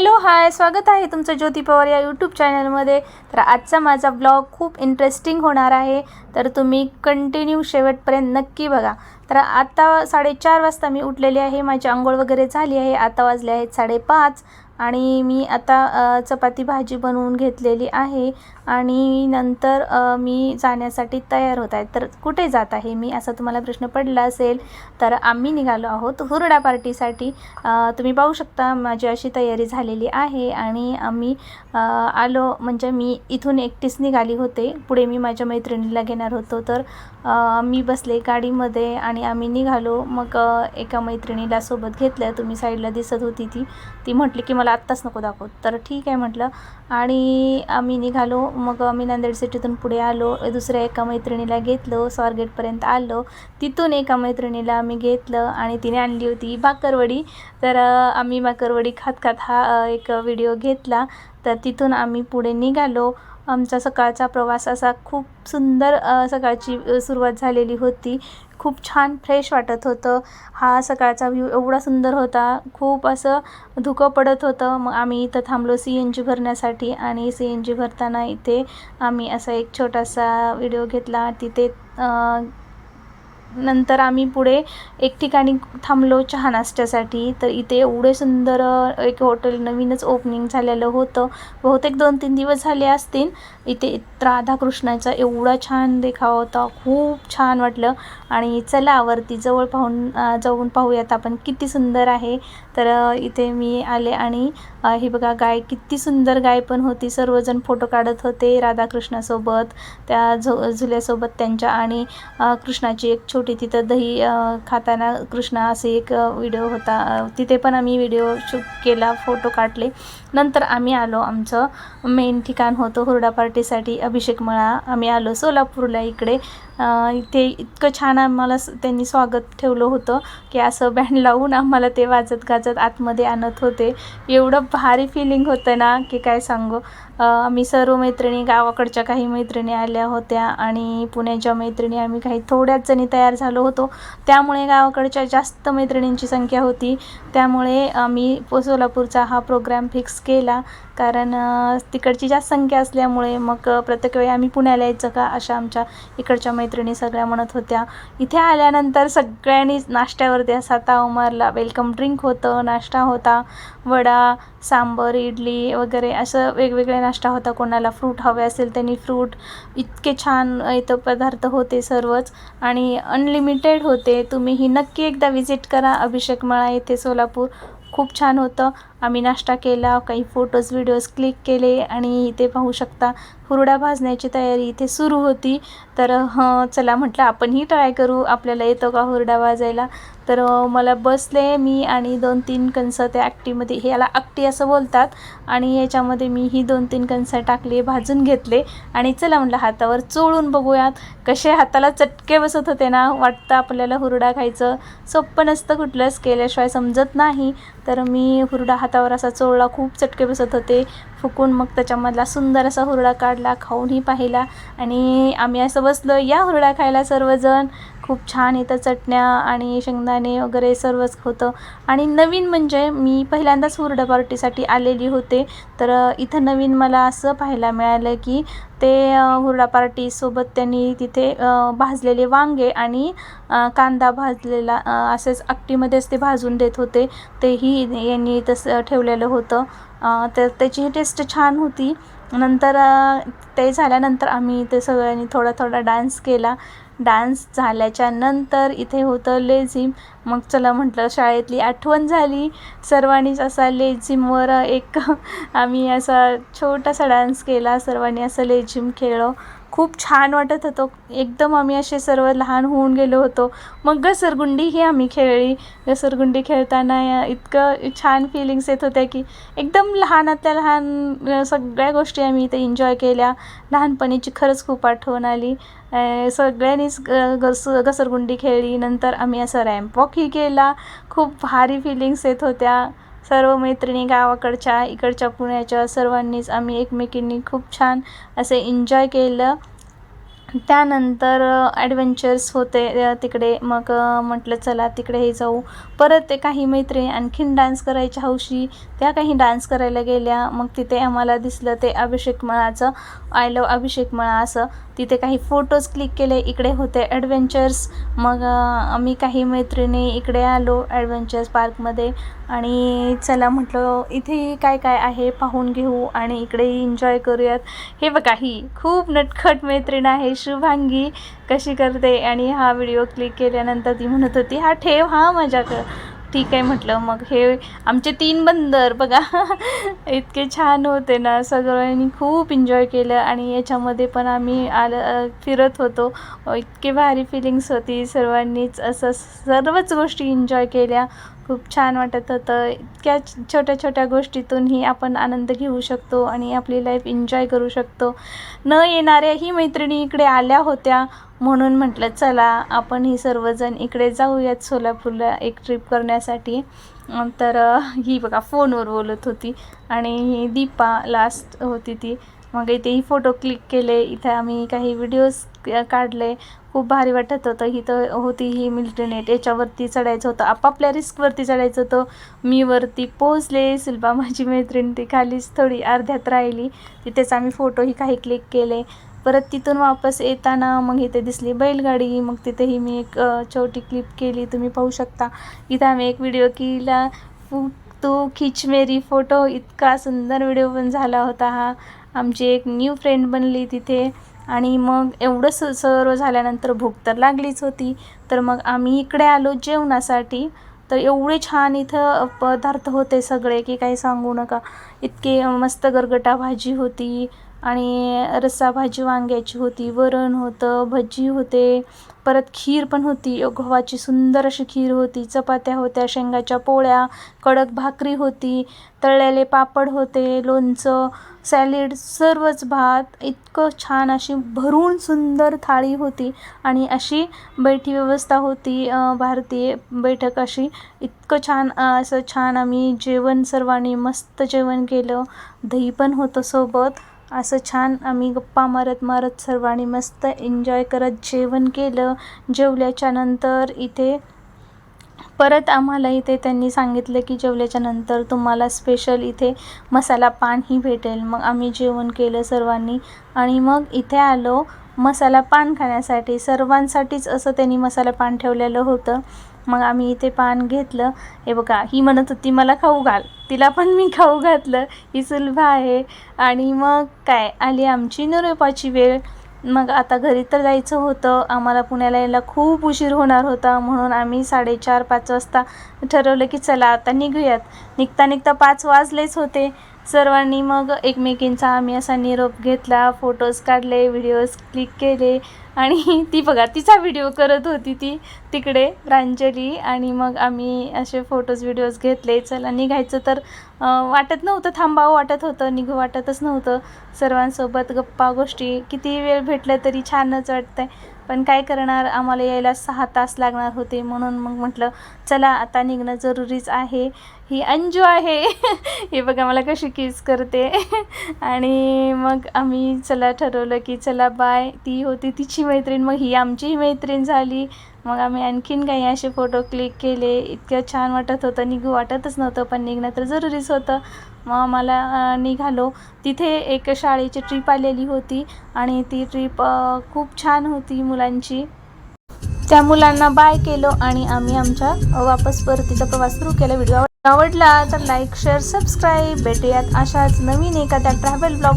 Hello hi स्वागत आहे तुमचं ज्योती पवार या यूट्यूब चॅनलमध्ये तर आजचा माझा ब्लॉग खूप इंटरेस्टिंग होणार आहे. तर तुम्ही कंटिन्यू शेवटपर्यंत नक्की बघा. तर आता साडेचार वाजता मी उठलेली आहे. माझी आंघोळ वगैरे झाली आहे. आता वाजले आहेत साडेपाच. आणि मी आता चपाती भाजी बनवून घेतलेली आहे आणि नंतर मी जाण्यासाठी तयार होत आहे. तर कुठे जात आहे मी? असा तुम्हाला प्रश्न पडला असेल तर आम्ही निघालो आहोत हुरडा पार्टीसाठी. तुम्ही पाहू शकता माझी अशी तयारी झालेली आहे आणि आम्ही आलो म्हणजे मी इथून एकटीच निघाली होते. पुढे मी माझ्या मैत्रिणीला घेणार होतो. तर मी बसले गाडीमध्ये आणि आम्ही निघालो. मग एका मैत्रिणीला सोबत घेतलं. तुम्ही साईडला दिसत होती ती. ती म्हटली की मला आत्ताच नको दाखव. तर ठीक आहे म्हटलं. आणि आम्ही निघालो. मग आम्ही नांदेड सिटीतून पुढे आलो. दुसऱ्या एका मैत्रिणीला घेतलं. स्वारगेटपर्यंत आलो. तिथून एका मैत्रिणीला आम्ही घेतलं आणि तिने आणली होती भाकरवडी. तर आम्ही भाकरवडी खात खात हा एक व्हिडिओ घेतला. तर तिथून आम्ही पुढे निघालो. आमचा सकाळचा प्रवास असा खूप सुंदर सकाळची सुरुवात झालेली होती. खूप छान फ्रेश वाटत होतं. हा सकाळचा व्ह्यू एवढा सुंदर होता. खूप असं धुकं पडत होतं. मग आम्ही इथं थांबलो सी एन जी भरण्यासाठी आणि सी एन जी भरताना इथे आम्ही असा एक छोटासा व्हिडिओ घेतला. तिथे नंतर आम्ही पुढे एक ठिकाणी थांबलो चहा नाश्त्यासाठी तर इथे एवढे सुंदर एक हॉटेल नवीनच ओपनिंग झालेलं होतं. बहुतेक दोन तीन दिवस झाले असतील. इथे राधाकृष्णाचा एवढा छान देखावा होता. खूप छान वाटलं. आणि चला वरती जवळ पाहून जाऊन पाहूयात आपण किती सुंदर आहे. तर इथे मी आले आणि हे ही बघा गाय किती सुंदर गाय पण होती. सर्वजण फोटो काढत होते राधाकृष्णासोबत त्या झु झुल्यासोबत त्यांच्या आणि कृष्णाची एक छोटी तिथं दही खाताना कृष्णा असे एक व्हिडिओ होता. तिथे पण आम्ही व्हिडिओ शूट केला फोटो काढले. नंतर आम्ही आलो आमचं मेन ठिकाण होतं हुरडा पार्टीसाठी अभिषेक मळा. आम्ही आलो सोलापूरला इकडे. इथे इतकं छान आम्हाला त्यांनी स्वागत ठेवलं होतं की असं बँड लावून आम्हाला ते वाजत गाजत आतमध्ये आणत होते. एवढं भारी फिलिंग होतं ना की काय सांगू. आम्ही सर्व मैत्रिणी गावाकडच्या काही मैत्रिणी आल्या होत्या आणि पुण्याच्या मैत्रिणी आम्ही काही थोड्याच जणी तयार झालो होतो. त्यामुळे गावाकडच्या जास्त मैत्रिणींची संख्या होती. त्यामुळे आम्ही सोलापूरचा हा प्रोग्राम फिक्स केला. कारण तिकडची जास्त संख्या असल्यामुळे मग प्रत्येक वेळी आम्ही पुण्याला यायचं का? अशा आमच्या इकडच्या मैत्रिणी सगळ्या म्हणत होत्या. इथे आल्यानंतर सगळ्यांनीच नाश्त्यावरती असा ताव मारला. वेलकम ड्रिंक होतं नाश्ता होता. वडा सांबर इडली वगैरे असं वेगवेगळे नाश्ता होता. कोणाला फ्रूट हवे असेल त्यांनी फ्रूट इतके छान इथं पदार्थ होते सर्वच. आणि अनलिमिटेड होते. तुम्हीही नक्की एकदा व्हिजिट करा. अभिषेक मळा येथे सोलापूर. खूप छान होतं. आम्ही नाश्ता केला काही फोटोज व्हिडिओज क्लिक केले आणि इथे पाहू शकता हुरडा भाजण्याची तयारी इथे सुरू होती. तर हं चला म्हटलं आपणही ट्राय करू. आपल्याला येतो का हुरडा भाजायला? तर मला बसले मी आणि दोन तीन कणसं त्या आकटीमध्ये हे याला आकटी असं बोलतात. आणि याच्यामध्ये मी ही दोन तीन कणसं टाकले भाजून घेतले. आणि चला म्हटलं हातावर चोळून बघूयात कसे हाताला चटके बसत होते ना वाटतं आपल्याला हुरडा खायचं. सोपं नसतं कुठलंच केल्याशिवाय समजत नाही. तर मी हुरडा हात हातावर असा चोळला खूप चटके बसत होते. फुकून मग त्याच्यामधला सुंदर असा हुरडा काढला खाऊनही पाहिला. आणि आम्ही असं बसलो या हुरडा खायला सर्वजण. खूप छान इथं चटण्या आणि शेंगदाणे वगैरे सर्वच होतं. आणि नवीन म्हणजे मी पहिल्यांदाच हुरडा पार्टीसाठी आलेली होते. तर इथं नवीन मला असं पाहायला मिळालं की ते हुरडा पार्टीसोबत त्यांनी तिथे भाजलेले वांगे आणि कांदा भाजलेला असेच अक्टीमध्येच ते भाजून देत होते. तेही यांनी तसं ठेवलेलं होतं. तर त्याची टेस्ट छान होती. नंतर ते झाल्यानंतर आम्ही ते सगळ्यांनी थोडा थोडा डान्स केला. डान्स झाल्याच्यानंतर इथे होतं लेझिम. मग चला म्हटलं शाळेतली आठवण झाली. सर्वांनीच असा लेझिमवर एक आम्ही असा छोटासा डान्स केला. सर्वांनी असं लेझिम खेळलो. खूप छान वाटत होतो. एकदम आम्ही असे सर्व लहान होऊन गेलो होतो. मग घसरगुंडी ही आम्ही खेळली. घसरगुंडी खेळताना या- इतकं छान फिलिंग्स येत होत्या की एकदम लहानातल्या लहान सगळ्या गोष्टी आम्ही इथे एन्जॉय केल्या. लहानपणीची खरंच खूप आठवण आली. सगळ्यांनीच ग- घस घसरगुंडी खेळली. नंतर आम्ही असं रॅम्पॉकही केला. खूप भारी फिलिंग्स येत होत्या. सर्व मैत्रिणी गावाकडच्या इकडच्या पुण्याच्या सर्वांनीच आम्ही एकमेकींनी खूप छान असे एन्जॉय केलं. त्यानंतर ॲडव्हेंचर्स होते तिकडे. मग म्हटलं चला तिकडेही जाऊ. परत ते काही मैत्रिणी आणखीन डान्स करायच्या हौशी. त्या काही डान्स करायला गेल्या. मग तिथे आम्हाला दिसलं ते अभिषेक मळाचं. आय लव अभिषेक मळा असं. तिथे काही फोटोज क्लिक केले. इकडे होते ॲडव्हेंचर्स मग आम्ही काही मैत्रिणी इकडे आलो ॲडव्हेंचर्स पार्कमध्ये आणि चला म्हटलं इथे काय काय आहे? पाहून घेऊ आणि इकडे एन्जॉय करूयात. हे बघा ही खूप नटखट मैत्रीण आहे. शुभांगी कशी करते आणि हा व्हिडिओ क्लिक केल्यानंतर ती म्हणत होती हा ठेव हा मजा कर. ठीक आहे म्हटलं. मग हे आमचे तीन बंदर बघा. इतके छान होते ना. सगळ्यांनी खूप एन्जॉय केलं आणि याच्यामध्ये पण आम्ही आलं फिरत होतो. इतके भारी फिलिंग्स होती. सर्वांनीच असं सर्वच गोष्टी एन्जॉय केल्या. खूप छान वाटत होतं. इतक्या छोट्या छोट्या गोष्टीतूनही आपण आनंद घेऊ शकतो आणि आपली लाईफ एन्जॉय करू शकतो. न येणाऱ्याही मैत्रिणी इकडे आल्या होत्या म्हणून म्हटलं चला आपण ही सर्वजण इकडे जाऊयात सोलापूरला एक ट्रिप करण्यासाठी. तर ही बघा फोनवर बोलत होती आणि ही दीपा लास्ट होती ती. मग इथेही फोटो क्लिक केले. इथे आम्ही काही व्हिडिओज काढले. खूप भारी वाटत होतं. ही तर होती ही मिल्ट्री नेट याच्यावरती चढायचं होतं. आपापल्या रिस्कवरती चढायचं होतं. मी वरती पोचले सिल्बा माझी मैत्रीण ती खालीच थोडी अर्ध्यात राहिली. तिथेच आम्ही फोटोही काही क्लिक केले. परत तिथून वापस येताना मग इथे दिसली बैलगाडी. मग तिथेही मी एक छोटी क्लिप केली. तुम्ही पाहू शकता. इथं आम्ही एक व्हिडिओ केला. फू तू खिच मेरी फोटो इतका सुंदर व्हिडिओ पण झाला होता हा. आमची एक न्यू फ्रेंड बनली तिथे. आणि मग एवढं स सर्व झाल्यानंतर भूक तर लागलीच होती. तर मग आम्ही इकडे आलो जेवणासाठी. तर एवढे छान इथं पदार्थ होते सगळे की काही सांगू नका. इतके मस्त गरगटा भाजी होती आणि रस्सा भाजी वांग्याची होती वरण होतं भजी होते. परत खीर पण होती. गव्हाची सुंदर अशी खीर होती. चपात्या होत्या शेंगाच्या पोळ्या कडक भाकरी होती तळलेले पापड होते लोणचं सॅलिड सर्वच भात. इतकं छान अशी भरून सुंदर थाळी होती आणि अशी बैठी व्यवस्था होती. भारतीय बैठक अशी. इतकं छान असं छान आम्ही जेवण सर्वांनी मस्त जेवण केलं दही पण होतं सोबत. असं छान आम्ही गप्पा मारत मारत सर्वांनी मस्त एन्जॉय करत जेवण केलं. जेवल्याच्या नंतर इथे परत आम्हाला इथे त्यांनी सांगितलं की जेवल्याच्या नंतर तुम्हाला स्पेशल इथे मसाला पानही भेटेल. मग आम्ही जेवण केलं सर्वांनी. आणि मग इथे आलो. मसाला पान खाण्यासाठी सर्वांसाठीच असं त्यांनी मसाला पान ठेवलेलं होतं. मग आम्ही इथे पान घेतलं. हे बघा ही म्हणत होती मला खाऊ घाल. तिला पण मी खाऊ घातलं. ही सुलभा आहे. आणि मग काय आली आमची निरोपाची वेळ. मग आता घरी तर जायचं होतं. आम्हाला पुण्याला यायला खूप उशीर होणार होता. म्हणून आम्ही साडेचार पाच वाजता ठरवलं की चला आता निघूयात. निघता निघता पाच वाजलेच होते. सर्वांनी मग एकमेकींचा आम्ही असा निरोप घेतला फोटोज काढले व्हिडिओज क्लिक केले आणि ती बघा तिचा व्हिडिओ करत होती ती तिकडे प्रांजली आणि मग आम्ही असे फोटोज व्हिडिओज घेतले. चला निघायचं तर वाटत नव्हतं थांबावं वाटत होतं निघू वाटतच नव्हतं. सर्वांसोबत गप्पा गोष्टी किती वेळ भेटलं तरी छानच वाटतंय. पण काय करणार? आम्हाला यायला सहा तास लागणार होते म्हणून मग म्हटलं चला आता निघणं जरुरीच आहे. ही अंजू आहे. हे बघा मला कशी किस करते. आणि मग आम्ही चला ठरवलं की चला बाय. ती होती तिची मैत्रीण मग ही आमचीही मैत्रीण झाली. मग आम्ही आणखीन काही असे फोटो क्लिक केले. इतकं छान वाटत होतं. निघू वाटतच नव्हतं पण निघणं तर जरुरीच होतं. मग आम्हाला निघालो. तिथे एक शाळेची ट्रिप आलेली होती आणि ती ट्रिप खूप छान होती मुलांची. त्या मुलांना बाय केलो आणि आम्ही आमच्या वापस परतीचा प्रवास सुरू केला. व्हिडिओ आवडला तर लाईक शेअर सबस्क्राईब भेटूयात अशाच नवीन एखाद्या ट्रॅव्हल ब्लॉग